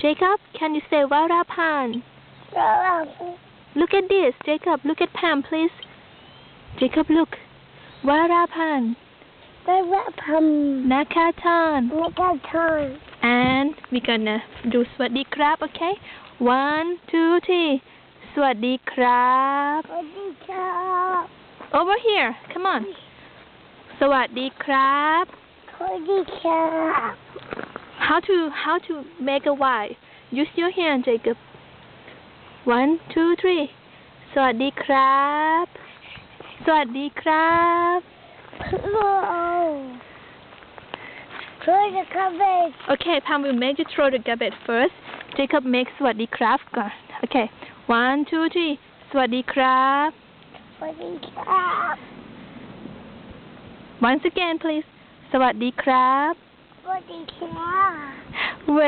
Jacob, can you say well up, Look at this, Jacob. Look at Pam, please. Jacob, look. Well up, up, Nakatan. Nakatan. And we're gonna do swaddy crab, okay? One, two, three. Swaddy crab. Crab. Over here. Come on. Swaddy crab. Swaddy crab how to how to make a Y. Use your hand Jacob. One two three. สวัสดีครับ Throw the cabbage okay Pam will make you throw the cabbage first. Jacob makes สวัสดีครับก่อน okay one two three. สวัสดีครับ สวัสดีครับ. Once again please. สวัสดีครับ where?